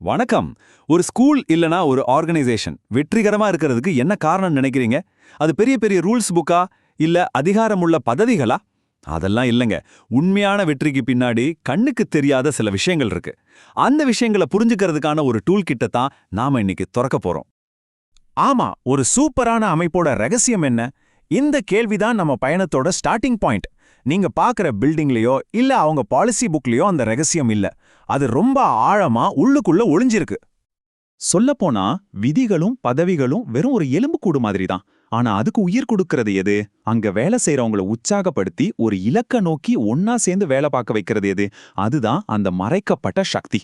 வணக்கம். ஒரு ஸ்கூல் இல்லனா ஒரு ஆர்கனைசேஷன். வெற்றிகரமா இருக்கிறதுக்கு என்ன காரணம் நினைக்கிறீங்க? அது பெரிய பெரிய ரூல்ஸ் புக்கா? இல்ல அதிகாரமுள்ள பதவிகளா? அதெல்லாம் இல்லைங்க. உண்மையான வெற்றிக்கு பின்னாடி கண்ணுக்கு தெரியாத சில விஷயங்கள் இருக்கு. அந்த விஷயங்களை புரிஞ்சுக்கிறதுக்கான ஒரு டூல் கிட்ட தான் நாம இன்னைக்கு திறக்க போறோம். ஆமா ஒரு சூப்பரான அமைப்போட ரகசியம் என்ன? இந்த கேள்விதான் நம்ம பயணத்தோட ஸ்டார்டிங் பாயிண்ட் நீங்க பாக்குற பில்டிங்லயோ இல்ல அவங்க பாலிசி புக்லயோ அந்த ரகசியம் இல்ல. அது ரொம்ப ஆழமா உள்ளுக்குள்ள ஒளிஞ்சிருக்கு. சொல்லப்போனா விதிகளும் பதவிகளும் வெறும் ஒரு எலும்புக்கூடு மாதிரி தான் ஆனா அதுக்கு உயிர் கொடுக்கறது எது? அங்க வேலை செய்றவங்கள உற்சாகப்படுத்தி ஒரு இலக்க நோக்கி ஒன்னா சேர்ந்து வேலை பார்க்க வைக்கிறது எது? அதுதான் அந்த மறைக்கப்பட்ட சக்தி.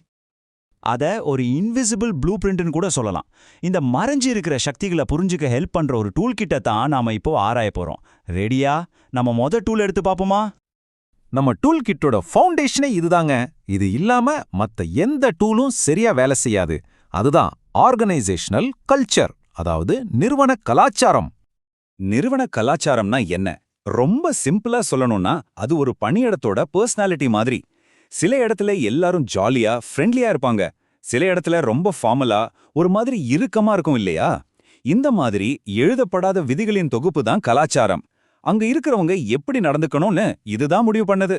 அத ஒரு இன்விசிபிள் ப்ளூ பிரிண்ட்னு கூட சொல்லலாம். இந்த மறைஞ்சு இருக்கிற சக்திகளை புரிஞ்சுக்க ஹெல்ப் பண்ற ஒரு டூல் கிட்ட தான் நாம இப்போ ஆராய போறோம். ரெடியா? நம்ம மொத டூல் எடுத்து பாப்போமா நம்ம டூல் கிட்டோட ஃபவுண்டேஷனே இதுதாங்க. இது இல்லாம மத்த எந்த டூலும் சரியா வேலை செய்யாது. அதுதான் ஆர்கனைசேஷனல் கல்ச்சர் அதாவது நிறுவன கலாச்சாரம். நிறுவன கலாச்சாரம்னா என்ன? ரொம்ப சிம்பிளா சொல்லணும்னா அது ஒரு பணியிடத்தோட பர்சனாலிட்டி மாதிரி. சில இடத்துல எல்லாரும் ஜாலியா ஃப்ரெண்ட்லியா இருப்பாங்க. சில இடத்துல ரொம்ப ஃபார்மலா ஒரு மாதிரி இறுக்கமா இருக்கும் இல்லையா? இந்த மாதிரி எழுதப்படாத விதிகளின் தொகுப்பு தான் கலாச்சாரம். அங்க இருக்கிறவங்க எப்படி நடந்துக்கணும்னு இதுதான் முடிவு பண்ணது.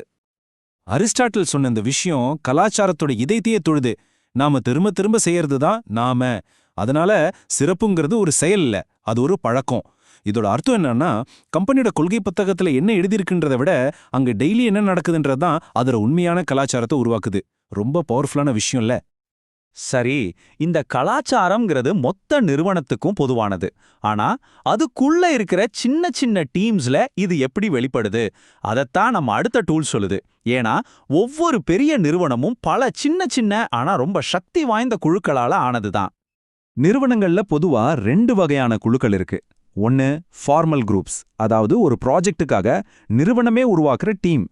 அரிஸ்டாட்டில் சொன்ன இந்த விஷயம் கலாச்சாரத்தோட இதயத்தையே தொழுது. நாம திரும்ப திரும்ப செய்யறது தான் நாம. அதனால சிறப்புங்கிறது ஒரு செயல் இல்ல அது ஒரு பழக்கம். இதோட அர்த்தம் என்னன்னா கம்பெனியோட கொள்கை புத்தகத்துல என்ன எழுதியிருக்குன்றதை விட அங்க டெய்லி என்ன நடக்குதுன்றது தான் அதோட உண்மையான கலாச்சாரத்தை உருவாக்குது. ரொம்ப பவர்ஃபுல்லான விஷயம் இல்லை. சரி இந்த கலாச்சாரம்ங்கிறது மொத்த நிறுவனத்துக்கும் பொதுவானது. ஆனா அதுக்குள்ள இருக்கிற சின்ன சின்ன டீம்ஸ்ல இது எப்படி வெளிப்படுது? அதைத்தான் நம்ம அடுத்த டூல் சொல்லுது. ஏன்னா ஒவ்வொரு பெரிய நிறுவனமும் பல சின்ன சின்ன ஆனா ரொம்ப சக்தி வாய்ந்த குழுக்களால ஆனதுதான். நிறுவனங்கள்ல பொதுவா ரெண்டு வகையான குழுக்கள் இருக்கு. ஒன்னு ஃபார்மல் குரூப்ஸ் அதாவது ஒரு ப்ராஜெக்ட்டுக்காக நிறுவனமே உருவாக்குற டீம்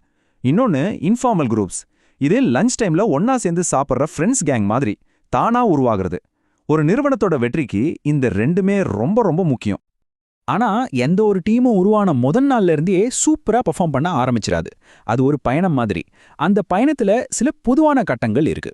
இன்னொன்னு இன்ஃபார்மல் குரூப்ஸ் இது லஞ்ச் டைம்ல ஒன்னா சேர்ந்து சாப்பிட்ற ஃப்ரெண்ட்ஸ் கேங் மாதிரி. தானா உருவாகிறது. ஒரு நிறுவனத்தோட வெற்றிக்கு இந்த ரெண்டுமே ரொம்ப ரொம்ப முக்கியம். ஆனா எந்த ஒரு டீமும் உருவான முதல் நாள்ல இருந்தே சூப்பரா பெர்ஃபார்ம் பண்ண ஆரம்பிச்சிடாது. அது ஒரு பயணம் மாதிரி. அந்த பயணத்துல சில பொதுவான கட்டங்கள் இருக்கு.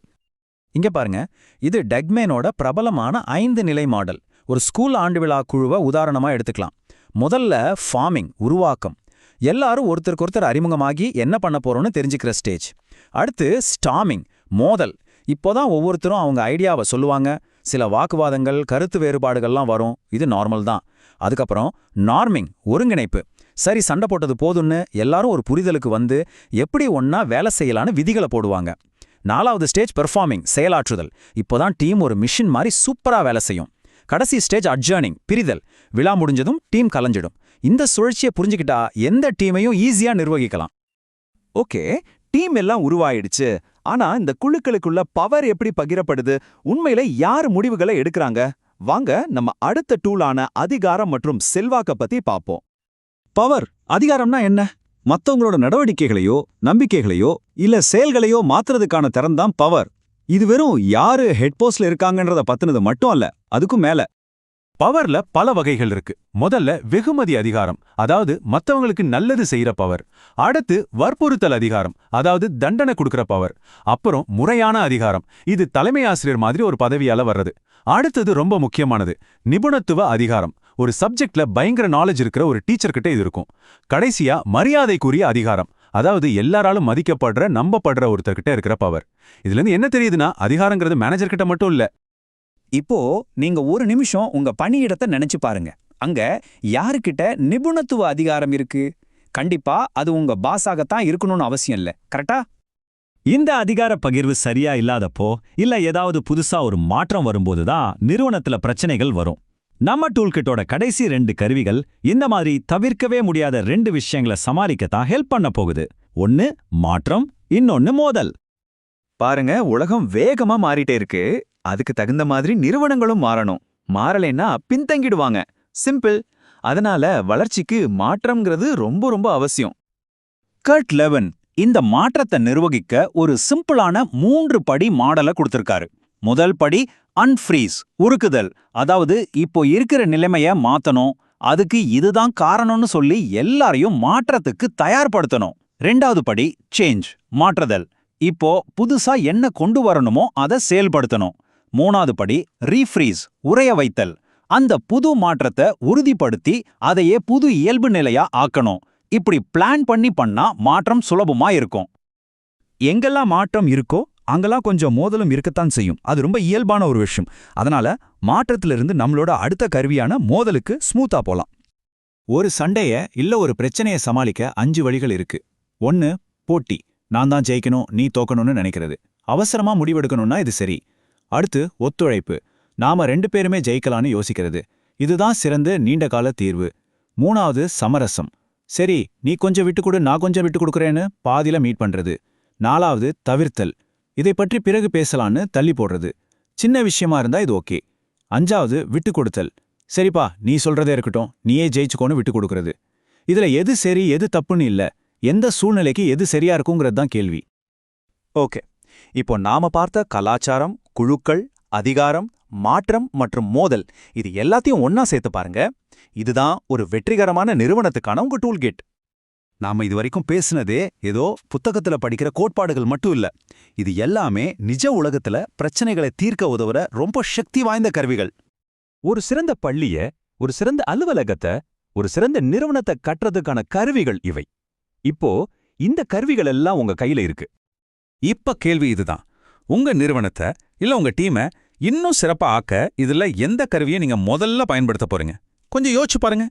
இங்க பாருங்க. இது டெக்மேனோட பிரபலமான ஐந்து நிலை மாடல். ஒரு ஸ்கூல் ஆண்டு விழா குழுவை உதாரணமா எடுத்துக்கலாம். முதல்ல ஃபார்மிங் உருவாக்கம். எல்லாரும் ஒருத்தருக்கு ஒருத்தர் அறிமுகமாகி என்ன பண்ண போறோம்னு தெரிஞ்சுக்கிற ஸ்டேஜ் அடுத்து ஸ்டாமிங் மோதல். இப்போதான் ஒவ்வொருத்தரும் அவங்க ஐடியாவை சொல்லுவாங்க. சில வாக்குவாதங்கள் கருத்து வேறுபாடுகள்லாம் வரும். இது நார்மல் தான். அதுக்கப்புறம் நார்மிங் ஒருங்கிணைப்பு. சரி சண்டை போட்டது போதும்னு எல்லாரும் ஒரு புரிதலுக்கு வந்து எப்படி ஒன்னா வேலை செய்யலான்னு விதிகளை போடுவாங்க. நாலாவது ஸ்டேஜ் பெர்ஃபார்மிங் செயலாற்றுதல். இப்போதான் டீம் ஒரு மிஷின் மாதிரி சூப்பரா வேலை செய்யும். கடைசி ஸ்டேஜ் அட்ஜர்னிங் பிரிதல். விழா முடிஞ்சதும் டீம் கலைஞ்சிடும். இந்த சுழற்சியை புரிஞ்சுக்கிட்டா எந்த டீமையும் ஈஸியா நிர்வகிக்கலாம். ஓகே டீம் எல்லாம் உருவாயிடுச்சு. ஆனா இந்த குழுக்களுக்குள்ள பவர் எப்படி பகிரப்படுது? உண்மையில யார் முடிவுகளை எடுக்கறாங்க? வாங்க நம்ம அடுத்த டூலான அதிகாரம் மற்றும் செல்வாக்க பத்தி பாப்போம் பவர் அதிகாரம்னா என்ன? மத்தவங்களோட நடவடிக்கைகளையோ நம்பிக்கைகளையோ இல்ல செயல்களையோ மாத்துறதுக்கான திறன்தான் பவர் இது வெறும் யாரு ஹெட்போஸ்ட்ல இருக்காங்கன்றத பத்தினது மட்டும் அல்ல அதுக்கும் மேல. பவர்ல பல வகைகள் இருக்கு. முதல்ல வெகுமதி அதிகாரம் அதாவது மத்தவங்களுக்கு நல்லது செய்யற பவர். அடுத்து வற்புறுத்தல் அதிகாரம் அதாவது தண்டனை கொடுக்கற பவர். அப்புறம் முறையான அதிகாரம் இது தலைமை ஆசிரியர் மாதிரி ஒரு பதவியால வர்றது. அடுத்தது ரொம்ப முக்கியமானது நிபுணத்துவ அதிகாரம். ஒரு சப்ஜெக்ட்ல பயங்கர நாலேஜ் இருக்கிற ஒரு டீச்சர்கிட்ட இது இருக்கும். கடைசியா மரியாதைக்குரிய அதிகாரம் அதாவது எல்லாராலும் மதிக்கப்படுற நம்பப்படுற ஒருத்தர்கிட்ட இருக்கிற பவர். இதுல இருந்து என்ன தெரியுதுன்னா அதிகாரங்கிறது மேனேஜர்கிட்ட மட்டும் இல்ல இப்போ நீங்க ஒரு நிமிஷம் உங்க பணியிடத்தை நினைச்சு பாருங்க. அங்க யாருக்கிட்ட நிபுணத்துவ அதிகாரம் இருக்கு? கண்டிப்பா அது உங்க பாஸாகத்தான் இருக்கணும்னு அவசியம் இல்ல. கரெக்டா? இந்த அதிகார பகிர்வு சரியா இல்லாதப்போ இல்ல ஏதாவது புதுசா ஒரு மாற்றம் வரும்போது தான் நிறுவனத்துல பிரச்சனைகள் வரும். நம்ம டூல்கிட்டோட கடைசி ரெண்டு கருவிகள் இந்த மாதிரி தவிர்க்கவே முடியாத ரெண்டு விஷயங்களை சமாளிக்கத்தான் ஹெல்ப் பண்ண போகுது. ஒன்னு மாற்றம் இன்னொன்னு மோதல். பாருங்க உலகம் வேகமா மாறிட்டே இருக்கு. அதுக்கு தகுந்த மாதிரி நிறுவனங்களும் மாறணும். மாறலைன்னா பின்தங்கிடுவாங்க. சிம்பிள். அதனால வளர்ச்சிக்கு மாற்றம்ங்கிறது ரொம்ப ரொம்ப அவசியம். கர்ட் லெவன் இந்த மாற்றத்தை நிர்வகிக்க ஒரு சிம்பிளான மூன்று படி மாடலை கொடுத்திருக்காரு. முதல் படி அன்ஃப்ரீஸ் உருக்குதல். அதாவது இப்போ இருக்கிற நிலைமைய மாத்தணும். அதுக்கு இதுதான் காரணம்னு சொல்லி எல்லாரையும் மாற்றத்துக்கு தயார்படுத்தணும். ரெண்டாவது படி சேஞ்ச் மாற்றுதல். இப்போ புதுசா என்ன கொண்டு வரணுமோ அதை செயல்படுத்தணும். மூணாவது படி ரீஃப்ரீஸ் உரைய வைத்தல். அந்த புது மாற்றத்தை உறுதிப்படுத்தி அதையே புது இயல்பு நிலையா ஆக்கணும். இப்படி பிளான் பண்ணி பண்ணா மாற்றம் சுலபமா இருக்கும். எங்கெல்லாம் மாற்றம் இருக்கோ அங்கெல்லாம் கொஞ்சம் மோதலும் இருக்கத்தான் செய்யும். அது ரொம்ப இயல்பான ஒரு விஷயம். அதனால மாற்றத்திலிருந்து நம்மளோட அடுத்த கருவியான மோதலுக்கு ஸ்மூத்தா போலாம். ஒரு சண்டைய இல்ல ஒரு பிரச்சனையை சமாளிக்க அஞ்சு வழிகள் இருக்கு. ஒன்னு போட்டி. நான் தான் ஜெயிக்கணும் நீ தோக்கணும்னு நினைக்கிறது. அவசரமா முடிவெடுக்கணும்னா இது சரி. அடுத்து ஒத்துழைப்பு. நாம ரெண்டு பேருமே ஜெயிக்கலான்னு யோசிக்கிறது. இதுதான் சிறந்த நீண்ட கால தீர்வு. மூணாவது சமரசம். சரி நீ கொஞ்சம் விட்டு கொடு நான் கொஞ்சம் விட்டு கொடுக்குறேன்னு பாதியில மீட் பண்றது. நாலாவது தவிர்த்தல். இதை பற்றி பிறகு பேசலான்னு தள்ளி போடுறது. சின்ன விஷயமா இருந்தா இது ஓகே. அஞ்சாவது விட்டு கொடுத்தல். சரிப்பா நீ சொல்றதே இருக்கட்டும். நீயே ஜெயிச்சுக்கோன்னு விட்டு கொடுக்கறது. இதுல எது சரி எது தப்புன்னு இல்ல. எந்த சூழ்நிலைக்கு எது சரியா இருக்குங்கிறது தான் கேள்வி. ஓகே. இப்போ நாம பார்த்த கலாச்சாரம் குழுக்கள் அதிகாரம் மாற்றம் மற்றும் மோதல் இது எல்லாத்தையும் ஒன்னா சேர்த்து பாருங்க. இதுதான் ஒரு வெற்றிகரமான நிறுவனத்துக்கான உங்க டூல்கேட் நாம இதுவரைக்கும் பேசுனதே ஏதோ புத்தகத்துல படிக்கிற கோட்பாடுகள் மட்டும் இல்ல. இது எல்லாமே நிஜ உலகத்துல பிரச்சனைகளை தீர்க்க உதவுற ரொம்ப சக்தி வாய்ந்த கருவிகள். ஒரு சிறந்த பள்ளிய ஒரு சிறந்த அலுவலகத்தை ஒரு சிறந்த நிறுவனத்தை கட்டுறதுக்கான கருவிகள் இவை. இப்போ இந்த கருவிகள் எல்லாம் உங்க கையில இருக்கு. இப்ப கேள்வி இதுதான். உங்க நிறுவனத்தை இல்ல உங்க டீமை இன்னும் சிறப்பா ஆக்க இதுல எந்த கருவியை நீங்க முதல்ல பயன்படுத்த போறீங்க? கொஞ்சம் யோசிச்சு பாருங்க.